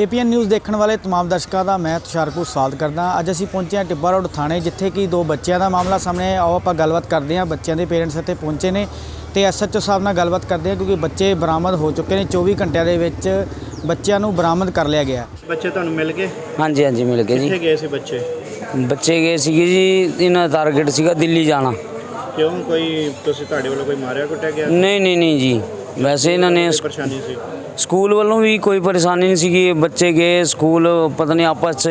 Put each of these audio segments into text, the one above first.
ਏਪੀਐਨ news ਦੇਖਣ ਵਾਲੇ ਤਮਾਮ ਦਰਸ਼ਕਾਂ ਦਾ ਮੈਂ ਤੁਸ਼ਾਰਪੁਰ ਸਵਾਗਤ ਕਰਦਾ। ਅੱਜ ਅਸੀਂ ਪਹੁੰਚੇ ਹਾਂ ਟਿੱਬਾ ਰੋਡ ਥਾਣੇ ਜਿੱਥੇ ਕਿ ਦੋ ਬੱਚਿਆਂ ਦਾ ਮਾਮਲਾ ਸਾਹਮਣੇ ਆਇਆ। ਆਓ ਆਪਾਂ ਗੱਲਬਾਤ ਕਰਦੇ ਹਾਂ। ਬੱਚਿਆਂ ਦੇ ਪੇਰੈਂਟਸ ਇੱਥੇ ਪਹੁੰਚੇ ਨੇ ਤੇ ਐਸਐਚਓ ਸਾਹਿਬ ਨਾਲ ਗੱਲਬਾਤ ਕਰਦੇ ਹਾਂ ਕਿਉਂਕਿ ਬੱਚੇ ਬਰਾਮਦ ਹੋ ਚੁੱਕੇ ਨੇ। 24 ਘੰਟਿਆਂ ਦੇ ਵਿੱਚ ਬੱਚਿਆਂ ਨੂੰ ਬਰਾਮਦ ਕਰ ਲਿਆ ਗਿਆ। ਬੱਚੇ ਤੁਹਾਨੂੰ ਮਿਲ ਗਏ? ਹਾਂਜੀ ਹਾਂਜੀ ਮਿਲ ਗਏ ਕਿੱਥੇ ਜੀ ਗਏ ਸੀ ਬੱਚੇ? ਬੱਚੇ ਗਏ ਸੀਗੇ ਜੀ ਇਹਨਾਂ ਦਾ ਟਾਰਗੇਟ ਸੀਗਾ ਦਿੱਲੀ ਜਾਣਾ। ਕਿਉਂ? ਕੋਈ ਤੁਸੀਂ ਤੁਹਾਡੇ ਵੱਲੋਂ ਕੋਈ ਮਾਰਿਆ ਕੁੱਟਿਆ ਗਿਆ? ਨਹੀਂ ਨਹੀਂ ਨਹੀਂ ਜੀ। ਵੈਸੇ ਇਹਨਾਂ ਨੇ ਕੋਈ ਪਰੇਸ਼ਾਨੀ ਸੀ? ਸਕੂਲ ਵੱਲੋਂ ਵੀ ਕੋਈ ਪਰੇਸ਼ਾਨੀ ਨਹੀਂ ਸੀਗੀ। ਬੱਚੇ ਗਏ ਸਕੂਲ ਪਤਾ ਨਹੀਂ ਆਪਸ 'ਚ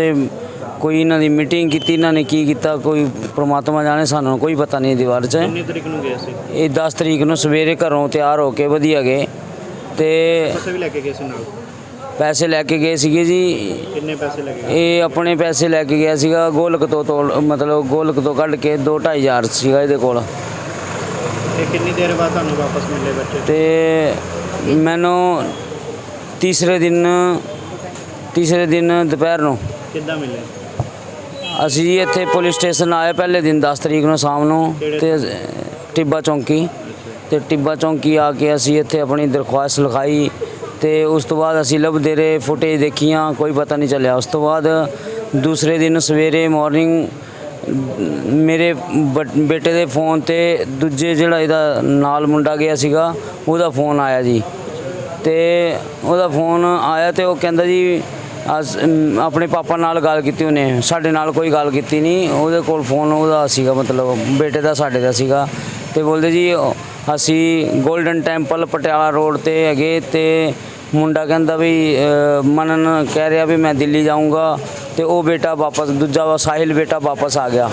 ਕੋਈ ਇਹਨਾਂ ਦੀ ਮੀਟਿੰਗ ਕੀਤੀ ਇਹਨਾਂ ਨੇ ਕੀ ਕੀਤਾ ਕੋਈ ਪ੍ਰਮਾਤਮਾ ਜਾਣੇ ਸਾਨੂੰ ਕੋਈ ਪਤਾ ਨਹੀਂ ਦੀਵਾਰ 'ਚ। ਕਿੰਨੀ ਤਰੀਕ ਨੂੰ ਗਏ ਸੀ? ਇਹ 10 ਤਰੀਕ ਨੂੰ ਸਵੇਰੇ ਘਰੋਂ ਤਿਆਰ ਹੋ ਕੇ ਵਧੀਆ ਗਏ। ਤੇ ਪੈਸੇ ਵੀ ਲੈ ਕੇ ਗਏ ਸੀ ਨਾਲ? ਪੈਸੇ ਲੈ ਕੇ ਗਏ ਸੀਗੇ ਜੀ। ਕਿੰਨੇ ਪੈਸੇ ਲੱਗੇ ਗਏ? ਇਹ ਆਪਣੇ ਪੈਸੇ ਲੈ ਕੇ ਗਿਆ ਸੀਗਾ ਗੋਲਕ ਤੋਂ ਤੋਲ ਮਤਲਬ ਗੋਲਕ ਤੋਂ ਕੱਢ ਕੇ 2 ਹਜ਼ਾਰ ਸੀਗਾ ਇਹਦੇ ਕੋਲ। ਤੇ ਕਿੰਨੀ ਦੇਰ ਬਾਅਦ ਤੁਹਾਨੂੰ ਵਾਪਸ ਮਿਲੇ ਬੱਚੇ? ਤੇ ਮੈਨੂੰ ਤੀਸਰੇ ਦਿਨ ਤੀਸਰੇ ਦਿਨ ਦੁਪਹਿਰ ਨੂੰ। ਕਿੱਦਾਂ ਮਿਲੇ? ਅਸੀਂ ਜੀ ਇੱਥੇ ਪੁਲਿਸ ਸਟੇਸ਼ਨ ਆਏ ਪਹਿਲੇ ਦਿਨ 10 ਤਰੀਕ ਨੂੰ ਸ਼ਾਮ ਨੂੰ ਤੇ ਟਿੱਬਾ ਚੌਂਕੀ। ਤੇ ਟਿੱਬਾ ਚੌਂਕੀ ਆ ਕੇ ਅਸੀਂ ਇੱਥੇ ਆਪਣੀ ਦਰਖਾਸਤ ਲਿਖਾਈ ਤੇ ਉਸ ਤੋਂ ਬਾਅਦ ਅਸੀਂ ਲੱਭਦੇ ਰਹੇ ਫੁਟੇਜ ਦੇਖੀਆਂ ਕੋਈ ਪਤਾ ਨਹੀਂ ਚੱਲਿਆ। ਉਸ ਤੋਂ ਬਾਅਦ ਦੂਸਰੇ ਦਿਨ ਸਵੇਰੇ ਮਾਰਨਿੰਗ ਮੇਰੇ ਬੇਟੇ ਦੇ ਫੋਨ ਤੇ ਦੂਜੇ ਜਿਹੜਾ ਇਹਦਾ ਨਾਲ ਮੁੰਡਾ ਗਿਆ ਸੀਗਾ ਉਹਦਾ ਫੋਨ ਆਇਆ ਜੀ। ਤੇ ਉਹਦਾ ਫੋਨ ਆਇਆ ਤੇ ਉਹ ਕਹਿੰਦਾ ਜੀ ਅਸ ਆਪਣੇ ਪਾਪਾ ਨਾਲ ਗੱਲ ਕੀਤੀ ਉਹਨੇ ਸਾਡੇ ਨਾਲ ਕੋਈ ਗੱਲ ਕੀਤੀ ਨਹੀਂ ਉਹਦੇ ਕੋਲ ਫੋਨ ਉਹਦਾ ਸੀਗਾ ਮਤਲਬ ਬੇਟੇ ਦਾ ਸਾਡੇ ਦਾ ਸੀਗਾ ਤੇ ਬੋਲਦੇ ਜੀ ਉਹ- ਅਸੀਂ 골ਡਨ ਟੈਂਪਲ ਪਟਿਆਲਾ ਰੋਡ ਤੇ ਹੈਗੇ ਤੇ ਮੁੰਡਾ ਕਹਿੰਦਾ ਵੀ ਅ, ਮਨਨ ਕਹਿ ਰਿਹਾ ਵੀ ਮੈਂ ਦਿੱਲੀ ਜਾਊਂਗਾ ਤੇ ਉਹ ਬੇਟਾ ਵਾਪਸ ਦੂਜਾ ਵਾ ਸਾਹਿਲ ਬੇਟਾ ਵਾਪਸ ਆ ਗਿਆ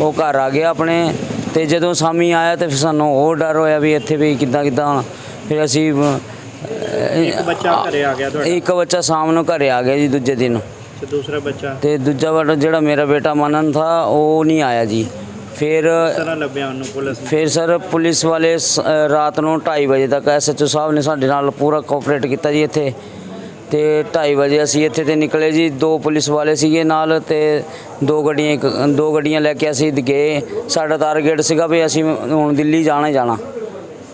ਉਹ ਘਰ ਆ ਗਿਆ ਆਪਣੇ ਤੇ ਜਦੋਂ ਸਾਮੀ ਆਇਆ ਤੇ ਫਿਰ ਸਾਨੂੰ ਹੋਰ ਡਰ ਹੋਇਆ ਵੀ ਇੱਥੇ ਵੀ ਕਿੱਦਾਂ ਕਿੱਦਾਂ ਫਿਰ ਅਸੀਂ ਇੱਕ ਬੱਚਾ ਘਰੇ ਆ ਗਿਆ ਤੁਹਾਡਾ? ਇੱਕ ਬੱਚਾ ਸ਼ਾਮ ਨੂੰ ਘਰੇ ਆ ਗਿਆ ਜੀ ਦੂਜੇ ਦਿਨ। ਤੇ ਦੂਸਰਾ ਬੱਚਾ? ਤੇ ਦੂਜਾ ਬੇਟਾ ਜਿਹੜਾ ਮੇਰਾ ਬੇਟਾ ਮਨਨ ਥਾ ਉਹ ਨਹੀਂ ਆਇਆ ਜੀ। ਫਿਰ ਲੱਭਿਆ ਉਹਨੂੰ ਪੁਲਿਸ ਨੇ? ਫਿਰ ਸਰ ਪੁਲਿਸ ਵਾਲੇ ਸ- ਅ, ਰਾਤ ਨੂੰ 2:30 ਵਜੇ ਤੱਕ ਐਸਐਚਓ ਸਾਹਿਬ ਨੇ ਸਾਡੇ ਨਾਲ ਪੂਰਾ ਕੋਆਪਰੇਟ ਕੀਤਾ ਜੀ ਇੱਥੇ। ਤੇ 2:30 ਵਜੇ ਅਸੀਂ ਇੱਥੇ ਤੇ ਨਿਕਲੇ ਜੀ ਦੋ ਪੁਲਿਸ ਵਾਲੇ ਸੀਗੇ ਨਾਲ ਤੇ ਦੋ ਗੱਡੀਆਂ ਇੱਕ ਦੋ ਗੱਡੀਆਂ ਲੈ ਕੇ ਅਸੀਂ ਗਏ। ਸਾਡਾ ਟਾਰਗੇਟ ਸੀਗਾ ਵੀ ਅਸੀਂ ਹੁਣ ਦਿੱਲੀ ਜਾਣਾ ਹੀ ਜਾਣਾ।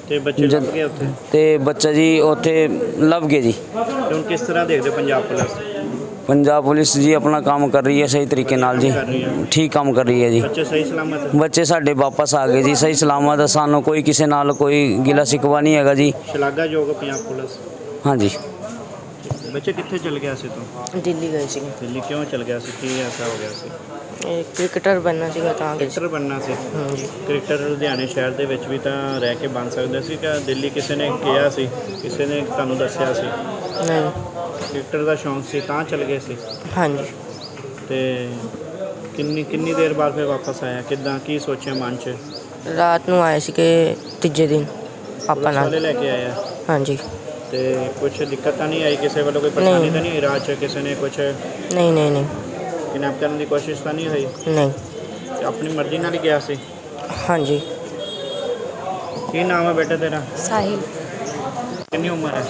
ਤੇ ਬੱਚੇ ਲੱਭ ਗਏ ਉੱਥੇ? ਤੇ ਬੱਚਾ ਜੀ ਉੱਥੇ ਲੱਭ ਗਏ ਜੀ। ਤੇ ਹੁਣ ਕਿਸ ਤਰ੍ਹਾਂ ਦੇਖਦੇ ਹੋ ਪੰਜਾਬ ਪੁਲਿਸ? ਪੰਜਾਬ ਪੁਲਿਸ ਜੀ ਆਪਣਾ ਕੰਮ ਕਰ ਰਹੀ ਹੈ ਸਹੀ ਤਰੀਕੇ ਨਾਲ ਜੀ। ਠੀਕ ਕੰਮ ਕਰ ਰਹੀ ਹੈ ਜੀ। ਬੱਚੇ ਸਹੀ ਸਲਾਮਤ? ਬੱਚੇ ਸਾਡੇ ਵਾਪਸ ਆ ਗਏ ਜੀ ਸਹੀ ਸਲਾਮਤ। ਸਾਨੂੰ ਕੋਈ ਕਿਸੇ ਨਾਲ ਕੋਈ ਗਿਲਾ ਸ਼ਿਕਵਾ ਨਹੀਂ ਹੈਗਾ ਜੀ। ਸ਼ਲਾਘਾਯੋਗ ਹੈ ਪੰਜਾਬ ਪੁਲਿਸ। ਹਾਂਜੀ। ਬੱਚੇ ਕਿੱਥੇ ਚਲ ਗਿਆ ਸੀ ਤੂੰ? ਦਿੱਲੀ ਗਏ ਸੀ ਦਿੱਲੀ ਕਿਉਂ ਚਲ ਗਿਆ ਸੀ? ਕੀ ਐਸਾ ਹੋ ਗਿਆ ਸੀ? ਇਹ ਕ੍ਰਿਕਟਰ ਬਣਨਾ ਸੀਗਾ ਤਾਂ ਕ੍ਰਿਕਟਰ ਬਣਨਾ ਸੀ। ਹਾਂਜੀ। ਕ੍ਰਿਕਟਰ ਲੁਧਿਆਣੇ ਸ਼ਹਿਰ ਦੇ ਵਿੱਚ ਵੀ ਤਾਂ ਰਹਿ ਕੇ ਬਣ ਸਕਦੇ ਸੀ ਕਿ ਦਿੱਲੀ ਕਿਸੇ ਨੇ ਕਿਹਾ ਸੀ ਕਿਸੇ ਨੇ ਤੁਹਾਨੂੰ ਦੱਸਿਆ ਸੀ? ਨਹੀਂ। ਕ੍ਰਿਕਟਰ ਦਾ ਸ਼ੌਂਕ ਸੀ ਤਾਂ ਚਲ ਗਏ ਸੀ? ਹਾਂਜੀ। ਤੇ ਕਿੰਨੀ ਕਿੰਨੀ ਦੇਰ ਬਾਅਦ ਫਿਰ ਵਾਪਸ ਆਇਆ? ਕਿੱਦਾਂ ਕੀ ਸੋਚਿਆ ਮਨ 'ਚ? ਰਾਤ ਨੂੰ ਆਏ ਸੀ ਕਿ ਤੀਜੇ ਦਿਨ ਪਾਪਾ ਨਾਲ। ਲੈ ਕੇ ਆਇਆ ਹਾਂਜੀ। ਤੇ ਕੁਝ ਦਿੱਕਤ ਤਾਂ ਨਹੀਂ ਆਈ ਕਿਸੇ ਵੱਲੋਂ? ਕੋਈ ਪਰੇਸ਼ਾਨੀ ਤਾਂ ਨਹੀਂ 'ਚ ਕਿਸੇ ਨੇ ਕੁਝ ਨਹੀਂ ਨਹੀਂ ਨਹੀਂ। ਕਿਡਨੈਪ ਕਰਨ ਦੀ ਕੋਸ਼ਿਸ਼ ਤਾਂ ਨਹੀਂ ਹੋਈ? ਨਹੀਂ। ਤੇ ਆਪਣੀ ਮਰਜ਼ੀ ਨਾਲ ਹੀ ਗਿਆ ਸੀ? ਹਾਂਜੀ। ਕੀ ਨਾਮ ਹੈ ਬੇਟਾ ਤੇਰਾ? ਸਾਹਿਲ। ਕਿੰਨੀ ਉਮਰ ਹੈ?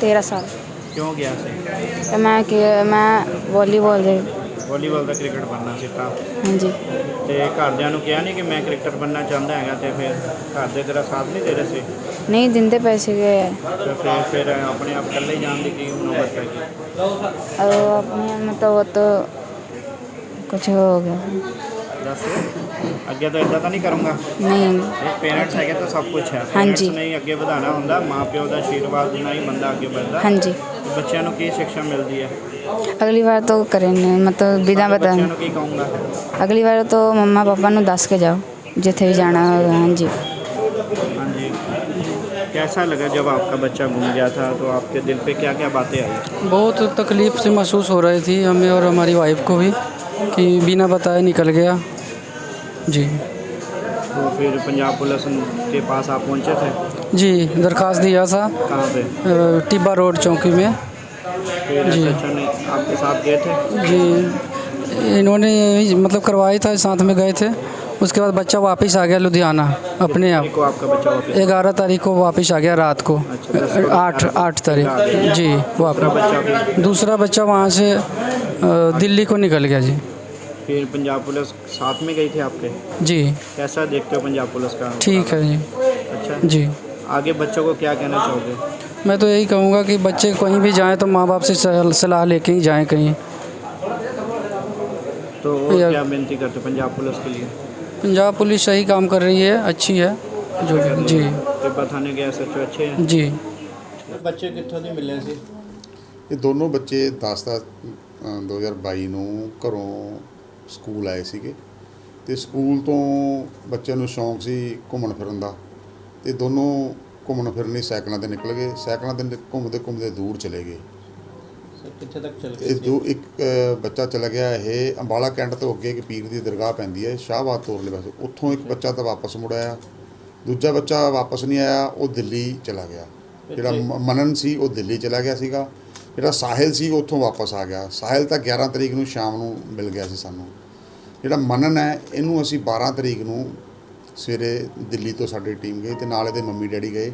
13 ਸਾਲ। ਕਿਉਂ ਗਿਆ ਸੀ? ਤੇ ਮੈਂ ਕਿ ਮੈਂ ਵਾਲੀਬਾਲ ਦੇ ਵਾਲੀਬਾਲ ਦਾ ਕ੍ਰਿਕਟ ਬਣਨਾ ਸੀ ਤਾਂ। ਹਾਂਜੀ। ਤੇ ਘਰਦਿਆਂ ਨੂੰ ਕਿਹਾ ਨਹੀਂ ਕਿ ਮੈਂ ਕ੍ਰਿਕਟਰ ਬਣਨਾ ਚਾਹੁੰਦਾ ਹੈਗਾ ਤੇ ਫਿਰ ਘਰ ਦੇ ਤੇਰਾ ਸਾਥ ਨਹੀਂ ਦੇ ਰਹੇ ਸੀ? ਨਹੀਂ ਦਿੰਦੇ ਪੈਸੇ ਗਏ ਤੇ ਫਿਰ ਫਿਰ ਆਪਣੇ ਆਪ ਇਕੱਲੇ ਜਾਣ ਦੀ ਕੀ ਨੌਬਤ ਪੈ ਗਈ और अपने मतलब वो तो कुछ हो गया ਦੱਸ ਅੱਗੇ ਤੋਂ ਇਦਾਂ ਤਾਂ ਨਹੀਂ ਕਰੂੰਗਾ नहीं ਇਹ ਪੇਰੈਂਟਸ ਹੈਗੇ ਤਾਂ ਸਭ ਕੁਝ ਹੈ ਹਾਂਜੀ। Parents ਨੇ ਹੀ ਅੱਗੇ ਵਧਾਉਣਾ ਹੁੰਦਾ ਮਾਂ ਪਿਓ ਦਾ ਆਸ਼ੀਰਵਾਦ ਨਾਲ ਹੀ ਬੰਦਾ ਅੱਗੇ ਵਧਦਾ हाँ जी ਤੇ ਬੱਚਿਆਂ ਨੂੰ ਕੀ ਸਿੱਖਿਆ ਮਿਲਦੀ ਹੈ अगली बार तो करेंगे मतलब बिना बता ਬੱਚਿਆਂ ਨੂੰ ਕੀ ਕਹੂੰਗਾ अगली बार तो मम्मा पापा ਨੂੰ ਦੱਸ ਕੇ ਜਾਓ ਜਿੱਥੇ ਵੀ ਜਾਣਾ ਹੋਗਾ ਹਾਂਜੀ हाँ जी कैसा लगा जब आपका बच्चा घूम गया था? तो आपके दिल पे क्या क्या बातें आई? बहुत तकलीफ़ से महसूस हो रही थी हमें और हमारी वाइफ को भी कि बिना बताए निकल गया। जी। तो फिर पंजाब पुलिस के पास आप पहुँचे थे? जी दरखास्त दिया था। कहाँ पे? टिब्बा रोड चौकी में। जी। आपके साथ गए थे? जी। इन्होंने मतलब करवाया था साथ में गए थे। उसके बाद बच्चा वापस आ गया लुधियाना अपने आप। को आपका बच्चा ग्यारह तारीख को वापस आ गया रात को। अच्छा, आठ आठ तारीख। जी वापस। बच्चा दूसरा बच्चा वहाँ से दिल्ली को निकल गया जी। फिर पंजाब पुलिस साथ में गई थी आपके? जी। कैसा देखते हो पंजाब पुलिस का ठीक है जी। अच्छा। जी। आगे बच्चों को क्या कहना चाहोगे? मैं तो यही कहूँगा कि बच्चे कहीं भी जाएँ तो माँ बाप से सलाह लेके ही जाएँ कहीं। तो और यार- क्या विनती करते पंजाब पुलिस के लिए पंजाब पुलिस सही काम कर रही है अच्छी है जो जी तिब्बा थाने के एस अच्छे हैं जी ਬੱਚੇ ਕਿੱਥੋਂ ਦੇ ਮਿਲੇ ਸੀ ਇਹ ਦੋਨੋਂ ਬੱਚੇ 10 ਦਾ ਅ, 2022 ਨੂੰ ਘਰੋਂ ਸਕੂਲ ਆਏ ਸੀਗੇ ਤੇ ਸਕੂਲ ਤੋਂ ਬੱਚਿਆਂ ਨੂੰ ਸ਼ੌਂਕ ਸੀ ਘੁੰਮਣ ਫਿਰਨ ਦਾ ਤੇ ਦੋਨੋਂ ਘੁੰਮਣ ਫਿਰਨ ਲਈ ਸਾਈਕਲਾਂ ਤੇ ਨਿਕਲ ਗਏ ਸਾਈਕਲਾਂ ਤੇ ਨਿ- ਘੁੰਮਦੇ ਘੁੰਮਦੇ ਦੂਰ ਚਲੇ ਗਏ ਕਿੱਥੇ ਤੱਕ ਚਲ ਇਹ ਦੋ ਇੱਕ ਬੱਚਾ ਚਲਾ ਗਿਆ ਇਹ ਅੰਬਾਲਾ ਕੈਂਟ ਤੋਂ ਅੱਗੇ ਇੱਕ ਪੀਰ ਦੀ ਦਰਗਾਹ ਪੈਂਦੀ ਹੈ ਸ਼ਾਹਬਾਦ ਤੋਰਲੇ ਪਾਸੇ। ਉੱਥੋਂ ਇੱਕ ਬੱਚਾ ਤਾਂ ਵਾਪਸ ਮੁੜ ਆਇਆ। ਦੂਜਾ ਬੱਚਾ ਵਾਪਸ ਨਹੀਂ ਆਇਆ ਉਹ ਦਿੱਲੀ ਚਲਾ ਗਿਆ। ਜਿਹੜਾ ਮਨਨ ਸੀ ਉਹ ਦਿੱਲੀ ਚਲਾ ਗਿਆ ਸੀਗਾ। ਜਿਹੜਾ ਸਾਹਿਲ ਸੀ ਉਹ ਉੱਥੋਂ ਵਾਪਸ ਆ ਗਿਆ। ਸਾਹਿਲ ਤਾਂ 11 ਤਰੀਕ ਨੂੰ ਸ਼ਾਮ ਨੂੰ ਮਿਲ ਗਿਆ ਸੀ ਸਾਨੂੰ। ਜਿਹੜਾ ਮਨਨ ਹੈ ਇਹਨੂੰ ਅਸੀਂ 12 ਤਰੀਕ ਨੂੰ ਸਵੇਰੇ ਦਿੱਲੀ ਤੋਂ ਸਾਡੀ ਟੀਮ ਗਈ ਤੇ ਨਾਲ ਇਹਦੇ ਮੰਮੀ ਡੈਡੀ ਗਏ।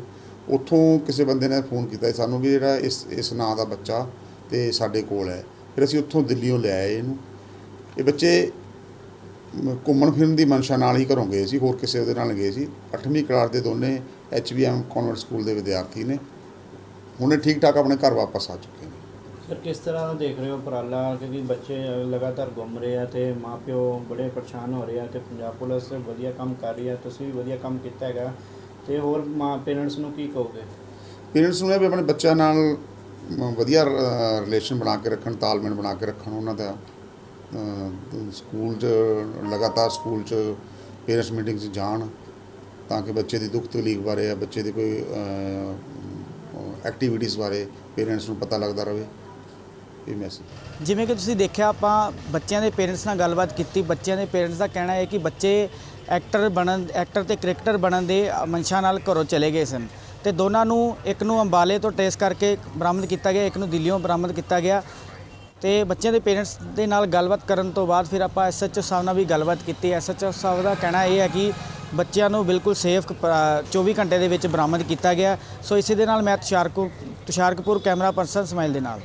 ਉੱਥੋਂ ਕਿਸੇ ਬੰਦੇ ਨੇ ਫੋਨ ਕੀਤਾ ਸਾਨੂੰ ਵੀ ਜਿਹੜਾ ਇਸ ਇਸ ਨਾਂ ਦਾ ਬੱਚਾ ਤੇ ਸਾਡੇ ਕੋਲ ਹੈ। ਫਿਰ ਅਸੀਂ ਉੱਥੋਂ ਦਿੱਲੀੋਂ ਲਿਆਏ ਇਹਨੂੰ। ਇਹ ਬੱਚੇ ਘੁੰਮਣ ਫਿਰਨ ਦੀ ਮਨਸ਼ਾ ਨਾਲ ਹੀ ਘਰੋਂ ਗਏ ਸੀ ਹੋਰ ਕਿਸੇ ਉਹਦੇ ਨਾਲ ਗਏ ਸੀ। 8ਵੀਂ ਕਲਾਸ ਦੇ ਦੋਨੇ ਐਚਬੀਐਮ ਕਨਵੈਂਟ ਸਕੂਲ ਦੇ ਵਿਦਿਆਰਥੀ ਨੇ। ਹੁਣੇ ਠੀਕ ਠਾਕ ਆਪਣੇ ਘਰ ਵਾਪਸ ਆ ਚੁੱਕੇ ਨੇ। ਸਰ ਕਿਸ ਤਰ੍ਹਾਂ ਦਾ ਦੇਖ ਰਹੇ ਹੋ ਉਪਰਾਲਾ? ਕਿਉਂਕਿ ਬੱਚੇ ਲਗਾਤਾਰ ਘੁੰਮ ਰਹੇ ਆ ਤੇ ਮਾਪਿਓ ਬੜੇ ਪਰੇਸ਼ਾਨ ਹੋ ਰਹੇ ਆ ਤੇ ਪੰਜਾਬ ਪੁਲਿਸ ਵਧੀਆ ਕੰਮ ਕਰ ਰਹੀ ਆ ਤੁਸੀਂ ਵੀ ਵਧੀਆ ਕੰਮ ਕੀਤਾ ਹੈਗਾ। ਤੇ ਹੋਰ ਮਾਂ ਪੇਰੈਂਟਸ ਨੂੰ ਕੀ ਕਹੋਗੇ? ਪੇਰੈਂਟਸ ਨੂੰ ਇਹ ਵੀ ਆਪਣੇ ਬੱਚਿਆਂ ਨਾਲ ਵਧੀਆ ਰਿਲੇਸ਼ਨ ਬਣਾ ਕੇ ਰੱਖਣ, ਤਾਲਮੇਲ ਬਣਾ ਕੇ ਰੱਖਣ ਉਹਨਾਂ ਦਾ। ਸਕੂਲ 'ਚ, ਲਗਾਤਾਰ ਸਕੂਲ 'ਚ ਪੇਰੈਂਟਸ ਮੀਟਿੰਗ 'ਚ ਜਾਣ ਤਾਂ ਕਿ ਬੱਚੇ ਦੀ ਦੁੱਖ ਤਕਲੀਫ ਬਾਰੇ ਜਾਂ ਬੱਚੇ ਦੀ ਕੋਈ ਐਕਟੀਵਿਟੀਜ਼ ਬਾਰੇ ਪੇਰੈਂਟਸ ਨੂੰ ਪਤਾ ਲੱਗਦਾ ਰਹੇ। ਇਹ ਮੈਸੇਜ ਜਿਵੇਂ ਕਿ ਤੁਸੀਂ ਦੇਖਿਆ, ਆਪਾਂ ਬੱਚਿਆਂ ਦੇ ਪੇਰੈਂਟਸ ਨਾਲ ਗੱਲਬਾਤ ਕੀਤੀ। ਬੱਚਿਆਂ ਦੇ ਪੇਰੈਂਟਸ ਦਾ ਕਹਿਣਾ ਹੈ ਕਿ ਬੱਚੇ ਐਕਟਰ ਬਣਨ ਐਕਟਰ ਤੇ ਕ੍ਰਿਕਟਰ ਬਣਨ ਦੇ ਮਨਸ਼ਾ ਨਾਲ ਘਰੋਂ ਚਲੇ ਗਏ ਸਨ। ਤੇ ਦੋਨਾਂ ਨੂੰ ਇੱਕ ਨੂੰ ਅੰਬਾਲੇ ਤੋਂ ਟ੍ਰੇਸ ਕਰਕੇ ਬਰਾਮਦ ਕੀਤਾ ਗਿਆ, ਇੱਕ ਨੂੰ ਦਿੱਲੀੋਂ ਬਰਾਮਦ ਕੀਤਾ ਗਿਆ। ਤੇ ਬੱਚਿਆਂ ਦੇ ਪੇਰੈਂਟਸ ਦੇ ਨਾਲ ਗੱਲਬਾਤ ਕਰਨ ਤੋਂ ਬਾਅਦ ਫਿਰ ਆਪਾਂ ਐਸਐਚਓ ਸਾਹਿਬ ਨਾਲ ਵੀ ਗੱਲਬਾਤ ਕੀਤੀ। ਐਸਐਚਓ ਸਾਹਿਬ ਦਾ ਕਹਿਣਾ ਇਹ ਹੈ ਕਿ ਬੱਚਿਆਂ ਨੂੰ ਬਿਲਕੁਲ ਸੇਫ 24 ਘੰਟੇ ਦੇ ਵਿੱਚ ਬਰਾਮਦ ਕੀਤਾ ਗਿਆ। ਸੋ ਇਸੇ ਦੇ ਨਾਲ ਮੈਂ ਤੁਸ਼ਾਰ ਕੋ Tushar Kapoor camera person smile ਦੇ ਨਾਲ।